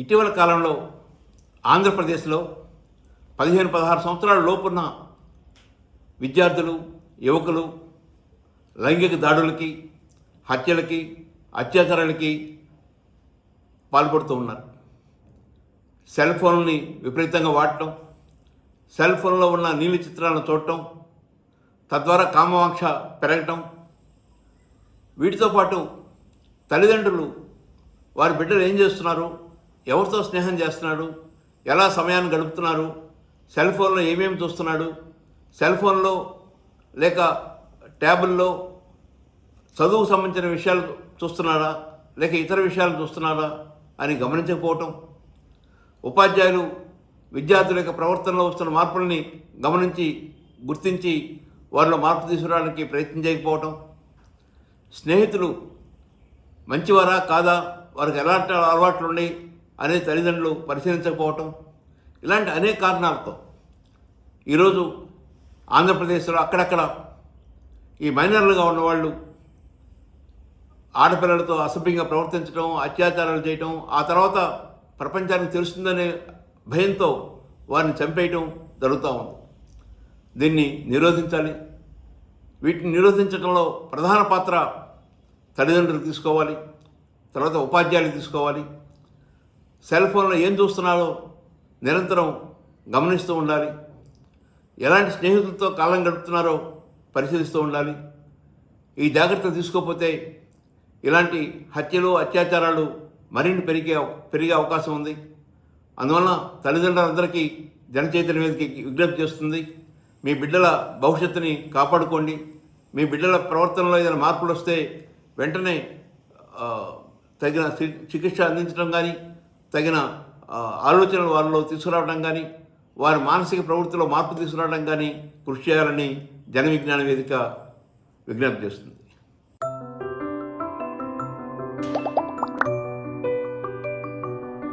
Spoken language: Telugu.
ఇటీవల కాలంలో ఆంధ్రప్రదేశ్లో పదిహేను పదహారు సంవత్సరాల లోపున్న విద్యార్థులు యువకులు లైంగిక దాడులకి హత్యలకి అత్యాచారాలకి పాల్పడుతూ ఉన్నారు. సెల్ ఫోన్ని విపరీతంగా వాడటం సెల్ ఫోన్లో ఉన్న నీలి చిత్రాలను చూడటం తద్వారా కామవాంక్ష పెరగటం వీటితో పాటు తల్లిదండ్రులు వారి బిడ్డలు ఏం చేస్తున్నారు? ఎవరితో స్నేహం చేస్తున్నాడు? ఎలా సమయాన్ని గడుపుతున్నారు? సెల్ ఫోన్లో ఏమేమి చూస్తున్నాడు? సెల్ ఫోన్లో లేక ట్యాబుల్లో చదువుకు సంబంధించిన విషయాలు చూస్తున్నారా? లేక ఇతర విషయాలు చూస్తున్నారా అని గమనించకపోవటం? ఉపాధ్యాయులు విద్యార్థుల యొక్క ప్రవర్తనలో వస్తున్న మార్పుల్ని గమనించి గుర్తించి వారిలో మార్పు తీసుకురావడానికి ప్రయత్నం చేయకపోవటం? స్నేహితులు మంచివారా కాదా? వారికి ఎలాంటి అలవాట్లు ఉన్నాయి అనే తల్లిదండ్రులు పరిశీలించకపోవటం ఇలాంటి అనేక కారణాలతో ఈరోజు ఆంధ్రప్రదేశ్లో అక్కడక్కడ ఈ మైనర్లుగా ఉన్నవాళ్ళు ఆడపిల్లలతో అసభ్యంగా ప్రవర్తించడం అత్యాచారాలు చేయటం ఆ తర్వాత ప్రపంచానికి తెలుస్తుందనే భయంతో వారిని చంపేయటం జరుగుతూ ఉంది. దీన్ని నిరోధించాలి. వీటిని నిరోధించడంలో ప్రధాన పాత్ర తల్లిదండ్రులు తీసుకోవాలి. తర్వాత ఉపాధ్యాయులు తీసుకోవాలి. సెల్ ఫోన్లో ఏం చూస్తున్నారో నిరంతరం గమనిస్తూ ఉండాలి. ఎలాంటి స్నేహితులతో కాలం గడుపుతున్నారో పరిశీలిస్తూ ఉండాలి. ఈ జాగ్రత్తలు తీసుకోకపోతే ఇలాంటి హత్యలు అత్యాచారాలు మరిన్ని పెరిగే పెరిగే అవకాశం ఉంది. అందువలన తల్లిదండ్రులందరికీ జనచైతన్య వేదిక విజ్ఞప్తి చేస్తుంది మీ బిడ్డల భవిష్యత్తుని కాపాడుకోండి. మీ బిడ్డల ప్రవర్తనలో ఏదైనా మార్పులు వస్తే వెంటనే తగిన చి- చికిత్స అందించడం కానీ తగిన ఆలోచనలు వారిలో తీసుకురావడం కానీ వారి మానసిక ప్రవృత్తిలో మార్పు తీసుకురావడం కానీ కృషి చేయాలని జన విజ్ఞాన వేదిక విజ్ఞప్తి చేస్తుంది.